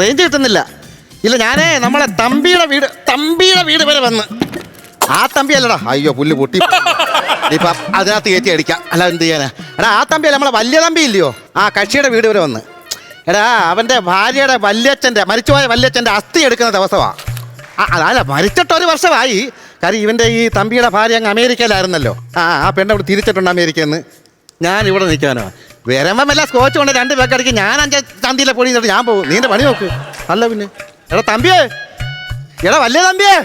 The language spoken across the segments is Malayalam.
റേഞ്ച് കിട്ടുന്നില്ല. ഇല്ല ഞാനേ നമ്മളെ തമ്പിയുടെ വീട് തമ്പിയുടെ വീട് വരെ വന്ന്. ആ തമ്പി അല്ലടാ. അയ്യോ പുല്ല് പൊട്ടി. ഇപ്പൊ അതിനകത്ത് കയറ്റി അടിക്കാം. അല്ല എന്ത് ചെയ്യാനാ? എടാ ആ തമ്പി അല്ല നമ്മളെ വലിയ തമ്പി ഇല്ലയോ? ആ കക്ഷിയുടെ വീട് വരെ വന്ന്. എടാ അവന്റെ ഭാര്യയുടെ വല്യച്ഛന്റെ മരിച്ചുപോയ വല്യച്ഛന്റെ അസ്ഥി എടുക്കുന്ന ദിവസമാ. ആ, അതല്ല മരിച്ചിട്ട് ഒരു വർഷമായി. കാര്യം ഇവന്റെ ഈ തമ്പിയുടെ ഭാര്യ അങ്ങ് അമേരിക്കയിലായിരുന്നല്ലോ. ആ ആ പെണ്ണ് അവിടെ തിരിച്ചിട്ടുണ്ട് അമേരിക്കയിൽ നിന്ന്. ഞാൻ ഇവിടെ നിൽക്കാനോ. വരുമ്പം വല്ല സ്കോച്ച് കൊണ്ട് രണ്ട് പേക്കടിക്ക് ഞാൻ അഞ്ച് ചന്തിയിലെ പൊടി ഞാൻ പോകും. നീന്റെ പണി നോക്ക്. അല്ല പിന്നെ. എടാ തമ്പിയേ. എടാ വലിയ തമ്പിയേ.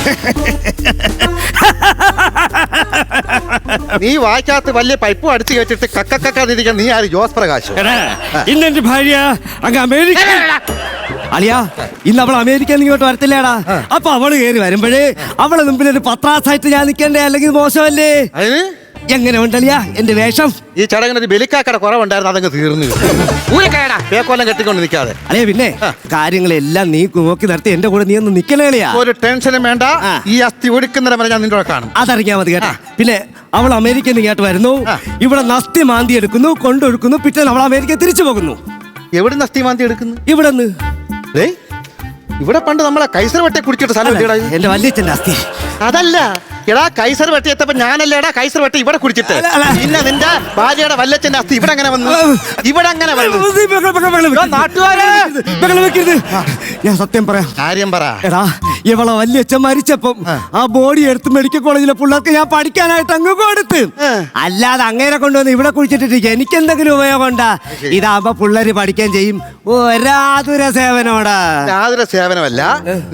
നീ വായിക്കാത്ത വലിയ പൈപ്പ് അടിച്ചു കയറ്റിട്ട് കക്കക്കക്കാതിരിക്കാൻ നീ ആര്? ജോസ് പ്രകാശ്? ഇന്നെന്റെ ഭാര്യ അങ്ങ് അമേരിക്ക അളിയാ ഇന്ന് അവൾ അമേരിക്കയിൽ നിന്ന് ഇങ്ങോട്ട് വരത്തില്ലേടാ? അപ്പൊ അവൾ കയറി വരുമ്പോഴേ അവളെ മുമ്പിൽ ഒരു പത്രാസായിട്ട് ഞാൻ നിൽക്കണ്ടേ? അല്ലെങ്കിൽ മോശമല്ലേ? അതിന്? എങ്ങനെ ഉണ്ടല്ലിയാ എന്റെ വേഷം? ഈ ചടങ്ങിന് ഒരു ബലിക്കാക്കട കുറവുണ്ടായിരുന്നു അതങ്ങ് തീർന്നു. ഊരക്കേടാ പേക്കോലം കെട്ടിക്കൊണ്ട് നിൽക്കാതെ. അല്ലേ പിന്നെ കാര്യങ്ങളെല്ലാം നീ നോക്കി നിർത്തി എന്റെ കൂടെ നീ ഒന്ന് നിക്കലേളിയാ ഒരു ടെൻഷനും വേണ്ട. ഈ അസ്ഥി ഒടുക്കുന്നവരെ വരെ ഞാൻ നിന്റെ കൂടെ കാണും. അതറിയാ മതി കേട്ടാ. പിന്നെ അവൾ അമേരിക്കയിൽ നിന്ന് ഇങ്ങോട്ട് വരുന്നു. ഇവിടെ നസ്തി മാന്തി എടുക്കുന്നു കൊണ്ടൊഴുക്കുന്നു പിറ്റേന്ന് അവൾ അമേരിക്ക തിരിച്ചു പോകുന്നു. എവിടെ നസ്തി മാന്തി എടുക്കുന്നു? ഇവിടെ നിന്ന് ഇവിടെ പണ്ട് നമ്മളെ കൈസർ വെട്ടെ കുടിച്ചിട്ട് സ്ഥലം എത്തിയടാ ഇത്? എന്റെ വല്യച്ഛന്റെ അസ്ഥി അതല്ല എടാ കൈസർ വെട്ടി എത്തപ്പോ ഞാനല്ലേടാ കൈസർ വെട്ടി ഇവിടെ കുടിച്ചിട്ട് അല്ല, അല്ല. പിന്നെ നിന്റെ ഭാര്യയുടെ വല്ലച്ചന്റെ അസ്ഥി ഇവിടെ അങ്ങനെ വന്നു ഇവിടെ അങ്ങനെ വന്നു ബഹളം, ബഹളം, ബഹളം ഇതാ വെക്കരുത്. നാട്ടുകാരെ. ബഹളം വെക്കരുത്. ഞാൻ സത്യം പറയാം കാര്യം പറ എടാ ഇവളെ വല്യച്ഛൻ മരിച്ചപ്പം ആ. ബോഡി എടുത്ത് മെഡിക്കൽ കോളേജിലെ പിള്ളേർക്ക് ഞാൻ പഠിക്കാനായിട്ട് അങ്ങ് കൊടുത്ത്. അല്ലാതെ അങ്ങേരെ കൊണ്ടുവന്ന് ഇവിടെ കുഴിച്ചിട്ടിട്ട് എനിക്ക് എന്തെങ്കിലും ഉപയോഗം ഉണ്ടാ? ഇതാകുമ്പോ പിള്ളേര് പഠിക്കാൻ ചെയ്യും. ഒരാതുര സേവനോടാ യാതൊരു സേവനമല്ല.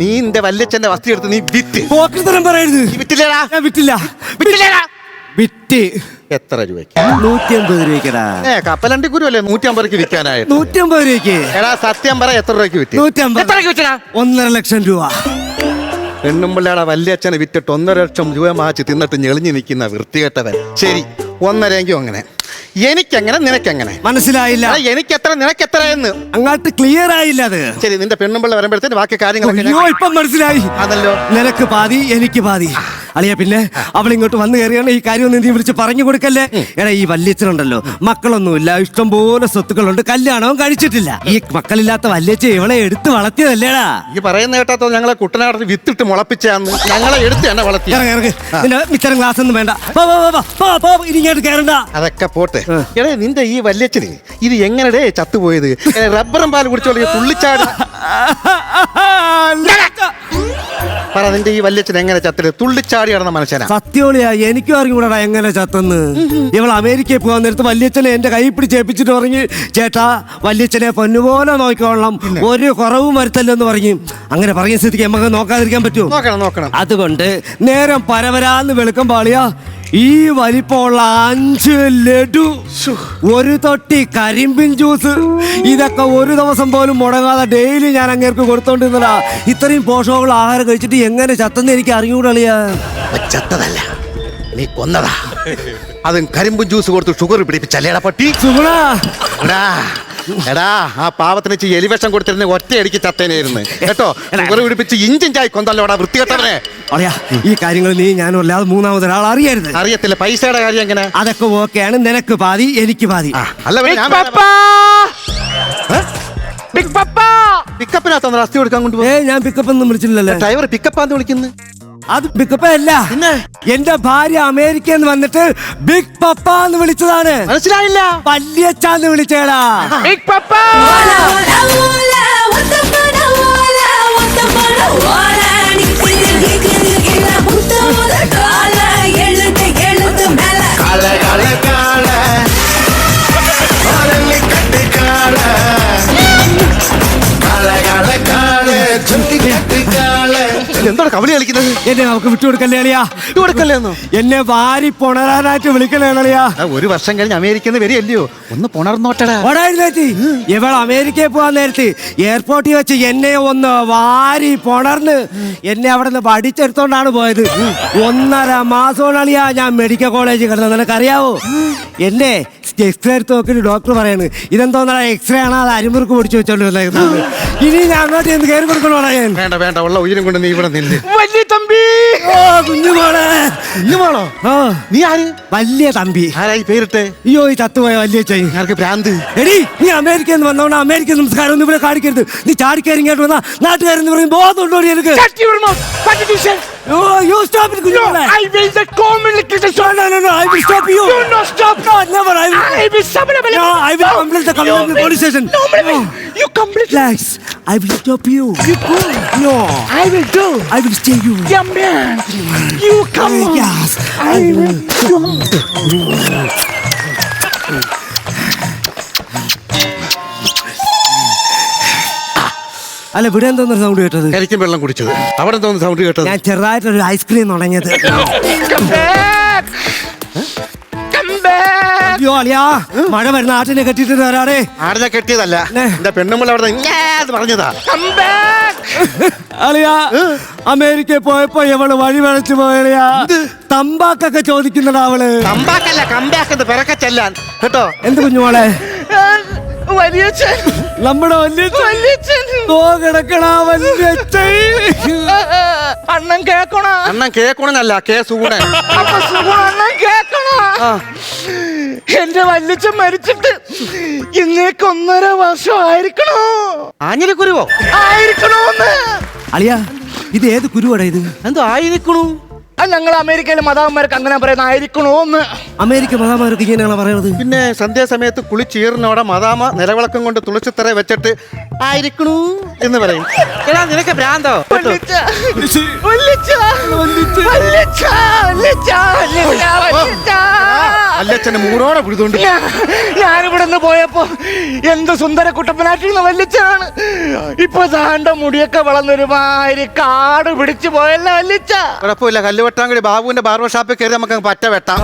നീ എന്റെ വല്യച്ഛന്റെ വസ്തു എടുത്ത് നീ വിറ്റ്. പോക്കിത്തരം പറയരുത്. നീ വിറ്റില്ലേടാ? ഞാൻ വിറ്റില്ല. വിറ്റില്ലേടാ? വിറ്റ്. എത്ര രൂപയ്ക്ക്? നൂറ്റി അമ്പത് രൂപയ്ക്കടാ. ഏ കപ്പലണ്ടി കുരു അല്ലേ? നൂറ്റി അമ്പതിക്ക് വിൽക്കാനായിട്ട്. നൂറ്റി അമ്പത് രൂപയ്ക്ക്. എടാ സത്യം പറ എത്ര രൂപയ്ക്ക് വിറ്റ്? നൂറ്റി അമ്പത് വിറ്റടാ? ഒന്നര ലക്ഷം രൂപ. പെണ്ണുമ്പിള്ളയുടെ വല്യച്ഛനെ വിറ്റിട്ട് ഒന്നര ലക്ഷം രൂപ മാച്ച് തിന്നിട്ട് ഞെളിഞ്ഞു നിൽക്കുന്ന വൃത്തികെട്ടവൻ. ശരി ഒന്നരയെങ്കിലും അങ്ങനെ. എനിക്കെങ്ങനെ നിനക്കെങ്ങനെ? മനസ്സിലായില്ല. എനിക്ക് എത്ര നിനക്ക് എത്ര എന്ന്? അങ്ങോട്ട് ക്ലിയർ ആയില്ല അത്. ശരി നിന്റെ പെണ്ണുമ്പിള്ള വരുമ്പോഴത്തേന് ബാക്കി കാര്യങ്ങളൊക്കെ അയ്യോ ഞാൻ- ഇപ്പം മനസ്സിലായി. അതല്ലോ. നിനക്ക് പാതി എനിക്ക് പാതി. അളിയ പിന്നെ അവൾ ഇങ്ങോട്ട് വന്നു കയറിയാണ് ഈ കാര്യം ഒന്ന് നീ വിളിച്ച് പറഞ്ഞു കൊടുക്കല്ലേ? എടാ ഈ വല്യച്ഛനുണ്ടല്ലോ. മക്കളൊന്നുമില്ല ഇഷ്ടംപോലെ സ്വത്തുക്കളുണ്ട് കല്യാണവും കഴിച്ചിട്ടില്ല. ഈ മക്കളില്ലാത്ത വല്യച്ഛ ഇവളെ എടുത്ത് വളർത്തിയതല്ലേടാ? ഈ പറയുന്ന കേട്ടാത്തോ ഞങ്ങളെ കുട്ടനാടത്ത് വിത്തിട്ട് മുളപ്പിച്ചാന്ന്. ഞങ്ങളെ എടുത്ത് തന്നെ വളർത്തി. ഇറങ്ങ ഇറങ്ങ്. നിന്റെ മിച്ചരം ഗ്ലാസ് ഒന്നും വേണ്ട. പോ, പോ, പോ, പോ, പോ, പോ, ഇനി ഇങ്ങോട്ട് കയറണ്ട അതൊക്കെ പോട്ടെ. എടേ നിന്റെ ഈ വല്യച്ഛന് ഇത് എങ്ങനെടേ ചത്തുപോയത്? ഏ, റബ്ബറും പാൽ കുടിച്ചോളൂ തുള്ളിച്ചാട്. പറ നിന്റെ ഈ വല്യച്ഛൻ എങ്ങനെ ചത്തിൽ? തുള്ളിച്ചാടി നടന്ന മനുഷ്യനാ. സത്യോളിയാ എനിക്കും അറിഞ്ഞൂടാ എങ്ങനെ ചത്തെന്ന്. ഇവൾ അമേരിക്കയിൽ പോകാൻ നേരത്ത് വല്യച്ഛനെ എന്റെ കൈ പിടിച്ചേപ്പിച്ചിട്ട് പറഞ്ഞു ചേട്ടാ വല്യച്ഛനെ പൊന്നുപോലെ നോക്കിക്കൊള്ളണം. ഒരു കുറവും വരുത്തല്ലെന്ന് പറഞ്ഞു. അങ്ങനെ പറഞ്ഞ സ്ഥിതിക്ക് നമുക്ക് നോക്കാതിരിക്കാൻ പറ്റുമോ? നോക്കണം നോക്കണം. അതുകൊണ്ട് നേരം പരവരാന്ന് വെളുക്കം പാളിയ. ഈ വലിപ്പമുള്ള അഞ്ച് ലഡു ഒരു തൊട്ടി കരിമ്പിൻ ജ്യൂസ്. ഇതൊക്കെ ഒരു ദിവസം പോലും മുടങ്ങാതെ ഡെയിലി ഞാൻ അങ്ങേർക്ക് കൊടുത്തോണ്ടിരുന്നതാ. ഇത്രയും പോഷകമുള്ള ആഹാരം കഴിച്ചിട്ട് എങ്ങനെ ചത്തെന്ന് എനിക്ക് അറിഞ്ഞൂടളിയാ ചത്തതല്ല നീ കൊന്നതാ. അതും കരിമ്പും ജ്യൂസ് കൊടുത്ത് ഷുഗർ പിടിപ്പിച്ചല്ലേടാ പട്ടി? സുഗുണ. എടാ ആ പാവത്തിന് ഇച്ചി എലിവേഷം കൊടുത്തിരുന്ന ഒറ്റയടിക്ക് ചത്തേനായിരുന്നു. കേട്ടോ? ഷുഗർ പിടിപ്പിച്ച് ഇഞ്ചിഞ്ചായി കൊന്തല്ലോടാ വൃത്തികെട്ടവനെ. അറിയാ ഈ കാര്യങ്ങൾ നീ ഞാനും അല്ലാതെ മൂന്നാമത് ഒരാൾ അറിയരുത്. അറിയത്തില്ല. പൈസയുടെ കാര്യം എങ്ങനെ? അതൊക്കെ ഓക്കെയാണ്. നിനക്ക് പാതി എനിക്ക് പാതി. അല്ല ഞാൻ പിക്കപ്പിനകത്ത് അസ്തി കൊടുക്കാൻ കൊണ്ടുപോയി ഞാൻ പിക്കപ്പ് ഒന്നും വിളിച്ചില്ലല്ലോ. ഡ്രൈവർ പിക്കപ്പാന്ന് വിളിക്കുന്നു. അത് ബിഗ് പപ്പ അല്ല? എന്റെ ഭാര്യ അമേരിക്കയിൽ നിന്ന് വന്നിട്ട് ബിഗ് പപ്പ എന്ന് വിളിച്ചതാണ്. മനസ്സിലായില്ല. വല്യച്ചാന്ന് വിളിച്ചേടാ. ബിഗ് പപ്പ hola, what the കബളി കളിക്കുന്നത്? എന്നെ നമുക്ക് വിട്ടുകൊടുക്കല്ലേ അളിയാ? കൊടുക്കല്ലേന്നോ എന്നെ? വാരി പുണരാനായിട്ട് വിളിക്കണേ അളിയാ? ഒരു വർഷം കഴിഞ്ഞ് അമേരിക്കയിൽ നിന്ന് വരികയല്ലയോ? ഒന്ന് പുണർന്നോട്ടടാ. ഓടായിരുന്നേറ്റി ഇവൾ അമേരിക്കയിൽ പോകാൻ നേരത്ത് എയർപോർട്ടിൽ വെച്ച് എന്നെ ഒന്ന് വാരി പുണർന്ന് എന്നെ അവിടെ നിന്ന് പഠിച്ചെടുത്തോണ്ടാണ് പോയത്. ഒന്നര മാസമാണ് അളിയാ ഞാൻ മെഡിക്കൽ കോളേജിൽ കിടന്നത്. നിനക്കറിയാവോ? എന്നെ എക്സ്റേ എടുത്ത് നോക്കിയിട്ട് ഡോക്ടർ പറയാണ് ഇതെന്തോന്നാ എക്സ്റേ ആണോ അത് അരിമുറുക്ക് പൊടിച്ചു വെച്ചോണ്ട് വന്നേക്കുന്നത് ഇനി ഞാൻ അങ്ങോട്ട് എന്ത് കയറി കൊടുക്കണോടാ ഞാൻ വേണ്ട വേണ്ട ഉള്ള ഉയരം കൊണ്ട് നീ ഇവിടെ നില്ല് വലിയ തമ്പി! ഓ കുഞ്ഞുമോളെ? കുഞ്ഞുമാണോ ഓ നീ ആര്? വലിയ തമ്പി. ആരായി പേരിട്ടെ? അയ്യോ ഈ ചത്തുപോയ വലിയ ചൈ ആർക്ക് ഭ്രാന്ത്? എടി നീ അമേരിക്കയിൽ നിന്ന് വന്നോണ്ട് അമേരിക്കൻ സംസ്കാരം ഒന്നും ഇവിടെ കാണിക്കരുത്. നീ ചാടിക്കയറി ഇങ്ങോട്ട് വന്നാ നാട്ടുകാരെന്ന് പറയും ബോധമുണ്ടോ എനിക്ക് Oh, you stop it, No, I will the communication. No, no, no, no, I will stop you. You no stop. No, never. I will. I will stop it. No, I will no. complain the complaint the police station. No, no. you complain. Relax. I will stop you. You go. No. I will do. I will stay you. Yeah, man. You come. Uh, yes. I, I will. will. അല്ല ഇവിടെ എന്തോന്നൊരു സൗണ്ട് കേട്ടത്? എനിക്കും വെള്ളം കുടിച്ചത്. അവിടെ എന്തോന്ന് സൗണ്ട് കേട്ടത്? ഞാൻ ചെറുതായിട്ടൊരു ഐസ്ക്രീം തുടങ്ങിയത് അയ്യോ അളിയാ മഴ വരുന്ന ആട്ടിനെ കെട്ടിട്ട് വരാടേ ആടിനെ കെട്ടിയതല്ല. എന്റെ പെണ്ണുമ്പോൾ അവിടെ പറഞ്ഞതാ. അളിയാ അമേരിക്കയിൽ പോയപ്പോ ഇവൾ വഴി വഴച്ചു പോയളിയാ. തമ്പാക്കൊക്കെ ചോദിക്കുന്നടാ അവൾ. കമ്പാക്കല്ല കമ്പാക്കെന്ന് പിറക്കെ ചെല്ലാൻ കേട്ടോ? എന്ത് കുഞ്ഞുമോളെ? വലിയച്ഛൻ. നമ്മുടെ വലിയ വലിയച്ഛൻ. തോ കിടക്കണ വലിയച്ഛൻ. അണ്ണൻ കേക്കണ? അണ്ണൻ കേക്കണന്നല്ല കേ സൂണൻ അപ്പൊ സുഖം അണ്ണൻ കേക്കണ? എന്റെ വല്യച്ഛൻ മരിച്ചിട്ട് ഇന്നേക്ക് ഒന്നര വർഷം ആയിരിക്കണോ? ആഞ്ഞിലിക്കുരുവോ? ആയിരിക്കണോന്ന്. അളിയാ ഇത് ഏത് കുരുവാടാ ഇത്? എന്തോ ആയിരിക്കണു? ആ ഞങ്ങൾ അമേരിക്കയിലെ മതാവന്മാർക്ക് അങ്ങനെ പറയുന്ന ആയിരിക്കണോന്ന് അമേരിക്ക മഹാമാരൊക്കെ ഇങ്ങനെയാണ് പറയണത്? പിന്നെ സന്ധ്യാസമയത്ത് കുളിച്ചീറിനോടെ മതാമ നിലവിളക്കം കൊണ്ട് തുളസിത്തറ വെച്ചിട്ട് ആയിരിക്കണു എന്ന് പറയും. എടാ നിനക്ക് ഭ്രാന്തോ. അല്ലച്ചന് മൂടോടെ പിടിച്ചോണ്ട്. ഞാനിവിടെ നിന്ന് പോയപ്പോ എന്ത് സുന്ദര കുട്ടപ്പനാട്ടിരുന്ന വല്ലിച്ചാണ് ഇപ്പൊ താണ്ട മുടിയൊക്കെ വളർന്നൊരുമാതിരി കാട് പിടിച്ചു പോയല്ല വല്ലിച്ച. കുഴപ്പമില്ല കല്ലുവെട്ടാങ്കുടി ബാബുവിന്റെ ബാർബർ ഷാപ്പിൽ കയറി നമുക്ക് പറ്റ വെട്ടാം.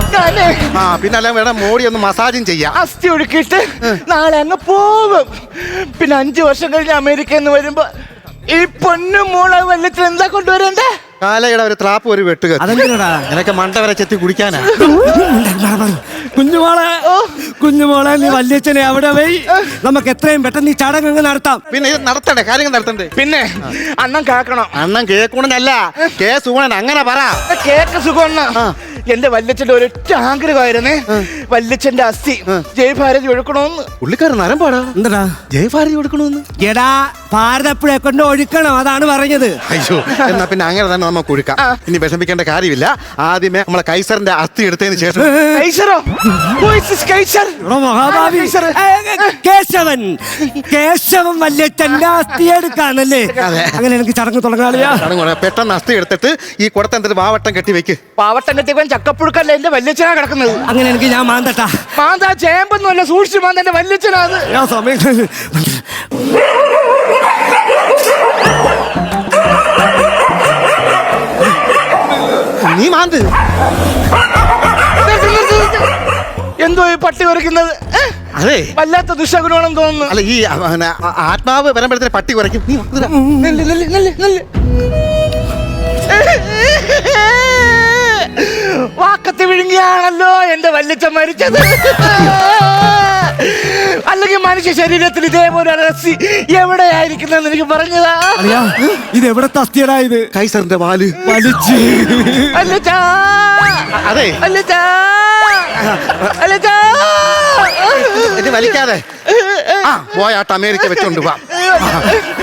ആ പിന്നെ അല്ല വേണം മോടി ഒന്ന് മസാജും ചെയ്യാം. അസ്ഥി ഒഴുക്കിയിട്ട് നാളെ അങ്ങ് പോകും. പിന്നെ അഞ്ചു വർഷം കഴിഞ്ഞ് അമേരിക്ക എന്ന് വരുമ്പോ ഈ പൊന്നു മോളെ വെള്ളത്തിൽ എന്താ കൊണ്ടുവരണ്ടേ? കാലയുടെ ഒരു ത്രാപ്പ് ഒരു വെട്ടുക. അതെന്തിനാടാ? നിനക്ക് മണ്ട വരെ ചെത്തി കുടിക്കാനാ. കുഞ്ഞുമോളെ കുഞ്ഞുമോളെ നീ വല്യച്ഛനെ അവിടെ പോയി നമുക്ക് എത്രയും പെട്ടെന്ന് ഈ ചടങ്ങ് അങ്ങ് നടത്താം. പിന്നെ ഇത് നടത്തണ്ടേ? കാര്യങ്ങൾ നടത്തണ്ടേ? പിന്നെ അണ്ണൻ കേക്കണം. അണ്ണൻ കേക്കുണനല്ല കേ സൂണൻ അങ്ങനെ പറ. കേക്ക് സുഖം എന്റെ വല്യച്ഛന്റെ ഒരൊറ്റ ആഗ്രഹമായിരുന്നേ. വല്യച്ഛന്റെ അസ്ഥി. ജയഭാരതി ഒഴുക്കണോന്ന് പുള്ളിക്കാരൻ നരം പാടാ. എന്താ ജയഭാരതി ഒഴുക്കണോന്ന് എടാ ഭാരതപ്പുഴ കൊണ്ട് ഒഴുക്കണം അതാണ് പറഞ്ഞത്. അയ്യോ എന്നാ പിന്നെ അങ്ങനെ തന്നെ നമുക്ക് ഒഴുക്കാം. ഇനി വിഷമിക്കേണ്ട കാര്യമില്ല. ആദ്യമേ നമ്മളെ കൈസറിന്റെ അസ്ഥി എടുത്തതിന് ശേഷം. കൈസറോ? Who is this Kaiser? മഹാഭാവി. Keshavan. Keshavan വല്യച്ഛന്റെ അസ്ഥി എടുക്കാണല്ലേ അങ്ങനെ എനിക്ക് ചടങ്ങ് തുടങ്ങാളിയാ ചടങ്ങ് പെട്ടെന്ന് അസ്ഥി എടുത്തിട്ട് ഈ കുടത്തെന്തൊരു വാവട്ടം കെട്ടി വെക്ക് പാവട്ടം കെട്ടിയവൻ ചക്കപ്പുഴുക്കല്ല എന്റെ വല്യച്ഛനാ കിടക്കുന്നത്? അങ്ങനെ എനിക്ക് ഞാൻ മാന്തട്ടാ. മാന്താ ചേമ്പൊന്നുമല്ല സൂക്ഷിച്ചു മാന്ത എന്റെ വല്യച്ഛനാണ് ഞാൻ സമയത്ത് നീ മാന്ത്. എന്തോ ഈ പട്ടി കുറയ്ക്കുന്നത് അതെ. വല്ലാത്ത ദുഷ്ടഗുണമാണെന്ന് തോന്നുന്നു. അല്ല ഈ ആത്മാവ് വരുമ്പോഴത്തേന് പട്ടി കുറയ്ക്കും. നീ നല്ല നെല്ല്, നെല്ല്. വാക്കത്ത് വിഴുങ്ങിയാണല്ലോ എന്റെ വല്ലിച്ച മരിച്ചത്. അല്ലെങ്കിൽ മനുഷ്യ ശരീരത്തിൽ ഇതേപോലെ എവിടെയായിരിക്കുന്നെന്ന് എനിക്ക് പറഞ്ഞതാ. ഇത് എവിടെ തസ്തിയടായത് ഇത്? കൈസറിന്റെ വാൽ. വലിച്ച്. വല്യച്ഛാ. അതെ. എന്നെ വലിക്കാതെ. ആ പോയാട്ട് അമേരിക്ക വെച്ചോണ്ട് പോവാം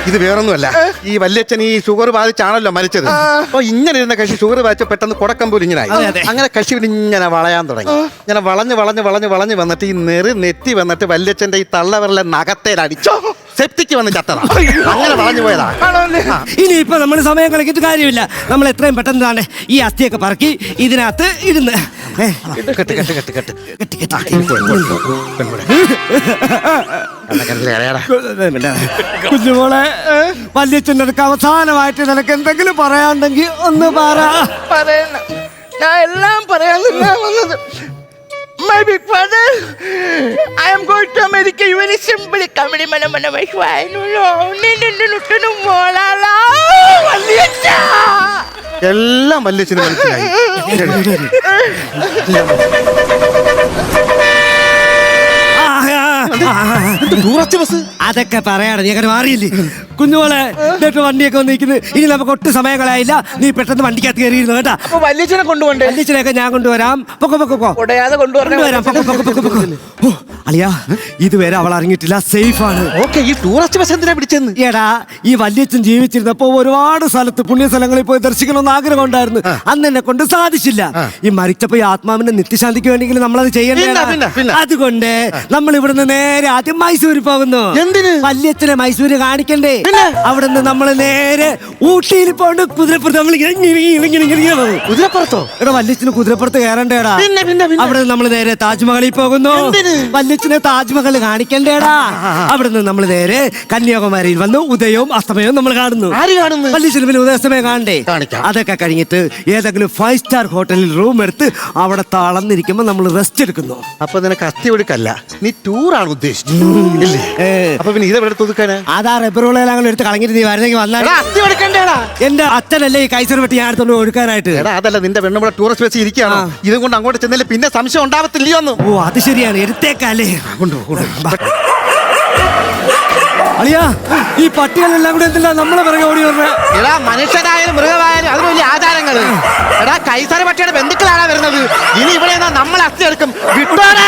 ഇത് വേറൊന്നുമല്ല. ഈ വല്യച്ഛൻ ഈ ഷുഗർ ബാധിച്ചാണല്ലോ മരിച്ചത്. അപ്പൊ ഇങ്ങനെ ഇരുന്ന കക്ഷി ഷുഗർ ബാധിച്ച പെട്ടെന്ന് കുടക്കം പോലും ഇങ്ങനെ അതെ, അതെ. അങ്ങനെ കക്ഷി ഇങ്ങനെ വളയാൻ തുടങ്ങി. ഇങ്ങനെ വളഞ്ഞ് വളഞ്ഞ് വളഞ്ഞ് വളഞ്ഞ് വന്നിട്ട് ഈ നെറി നെറ്റി വന്നിട്ട് വല്യച്ഛന്റെ ഈ തള്ളവരലെ നഖത്തേലടിച്ചോ. സെപ്റ്റിക്ക് വന്ന് ചത്തതാ അങ്ങനെ വളഞ്ഞു പോയതാ ഇനി ഇപ്പൊ നമ്മൾ സമയം കളിക്കിട്ട് കാര്യമില്ല നമ്മൾ എത്രയും പെട്ടെന്ന് തന്നെ ഈ അസ്ഥിയൊക്കെ പറക്കി ഇതിനകത്ത് ഇരുന്ന് കെട്ട് കെട്ട് കെട്ട് കെട്ട് കെട്ട് കെട്ടി. കുഞ്ഞുമോളെ വലിയ അടുക്ക് അവസാനമായിട്ട് നിനക്ക് എന്തെങ്കിലും പറയാണ്ടെങ്കിൽ ഒന്ന് പറ പറയണ ഞാൻ എല്ലാം പറയാൻ വന്നത് My big father, I am going to America. You very simply. Comedy mana mana my fine. No, no, no, no, no, no, മോളാലാ. വല്യച്ഛാ. എല്ലാം വല്യച്ഛന് മനസ്സിലായി. ടൂറിസ്റ്റ് ബസ് അതൊക്കെ പറയാണ് നീ അങ്ങനെ മാറിയില്ലേ കുഞ്ഞുമോളെ എന്നിട്ട് വണ്ടിയൊക്കെ വന്നിരിക്കുന്നത് ഇനി നമുക്ക് ഒട്ടും സമയം കളയായില്ല നീ പെട്ടെന്ന് വണ്ടിക്കകത്ത് കയറിയിരുന്നു കേട്ടാ? അപ്പൊ വല്യച്ഛനെ കൊണ്ടുപോണ്ടേ വല്യച്ഛനെയൊക്കെ ഞാൻ കൊണ്ടുവരാം. പൊക്കോ പൊക്കോ പൊക്കോ. കൊണ്ടുവരാം. പൊക്കോ പൊക്കോ പൊക്കോ പൊക്കോ. ഓ, അളിയാ ഇതുവരെ അവൾ അറിഞ്ഞിട്ടില്ല സേഫ് ആണ് ഓക്കെ ഈ ടൂറിസ്റ്റ് ബസ് എന്തിനാ പിടിച്ചെന്ന്? എടാ ഈ വല്യച്ഛൻ ജീവിച്ചിരുന്നപ്പോ ഒരുപാട് സ്ഥലത്ത് പുണ്യ സ്ഥലങ്ങളിൽ പോയി ദർശിക്കണമെന്ന് ആഗ്രഹം ഉണ്ടായിരുന്നു. അന്ന് എന്നെ കൊണ്ട് സാധിച്ചില്ല. ഈ മരിച്ചപ്പോ ഈ ആത്മാവിന്റെ നിത്യശാന്തിക്ക് വേണമെങ്കിൽ നമ്മളത് ചെയ്യണ്ടേ പിന്നെ, പിന്നെ, പിന്നെ. അതുകൊണ്ട് നമ്മൾ ഇവിടുന്ന് നേരെ ആദ്യം മൈസൂരിൽ പോകുന്നു. എന്തിന്? വല്യച്ഛനെ മൈസൂര് കാണിക്കണ്ടേ? അവിടുന്ന് നമ്മൾ നേരെ ഊട്ടിയിൽ പോണ്ട് കുതിരപ്പുറത്ത് നമ്മൾ കുതിരപ്പുറത്തോ? എടാ വല്യച്ഛന് കുതിരപ്പുറത്ത് കയറണ്ടേടാ. അവിടെ നമ്മൾ നേരെ താജ്മഹലിൽ പോകുന്നു? വല്യച്ഛനെ താജ്മഹൽ കാണിക്കണ്ടേടാ. അവിടുന്ന് നമ്മൾ നേരെ കന്യാകുമാരിയിൽ വന്ന് ഉദയവും അസ്തമയവും നമ്മൾ കാണുന്നു. ആര് കാണുന്നു? വല്യച്ഛന് പിന്നെ ഉദയാസ്തമയം കാണണ്ടേ? കാണിക്കാം. അതൊക്കെ കഴിഞ്ഞിട്ട് ഏതെങ്കിലും ഫൈവ് സ്റ്റാർ ഹോട്ടലിൽ റൂം എടുത്ത് അവിടെ തളർന്നിരിക്കുമ്പോ നമ്മൾ റെസ്റ്റ് എടുക്കുന്നു. അപ്പൊ നിനക്ക് അസ്ഥി ഒഴുക്കല്ല. നീ ടൂറാണ് ഉദ്ദേശിച്ചത്. ഇല്ലേ? ഏ. അപ്പൊ പിന്നെ ഇതെവിടെ അതാ കൂടെ എടുത്ത് കളഞ്ഞിട്ട് നീ വരുന്നെങ്കിൽ വന്നാൽ എടാ അസ്ഥി ഒഴുക്കണ്ടേടാ. എന്റെ അച്ഛനല്ലേ ഈ കൈസർ വെട്ടി ഞാൻ എടുത്തോണ്ട് ഒഴുക്കാനായിട്ട്? എടാ അതല്ല നിന്റെ പെണ്ണുമ്പോ ടൂറിസ്റ്റ് വെച്ച് ഇരിക്കുകയാണോ? ഇതുകൊണ്ട് ഇതും കൊണ്ട് അങ്ങോട്ട് ചെന്നില്ല? പിന്നെ സംശയം ഉണ്ടാവത്തില്ലയോ ഒന്നും ഓ അത് ശരിയാണ്. എടുത്തേക്കല്ലേ കൊണ്ടുപോ. അളിയാ ഈ പട്ടികളെല്ലാം കൂടെ എന്തില്ല നമ്മളെ പിറകെ ഓടി വരണേ? എടാ മനുഷ്യരായാലും മൃഗമായാലും അതിന് വലിയ ആചാരങ്ങൾ. എടാ കൈസാര പട്ടിയുടെ ബന്ധുക്കളാണ് വരുന്നത്. ഇനി ഇവിടെ നമ്മൾ അസ്ഥി എടുക്കും. വിട്ടോടാ.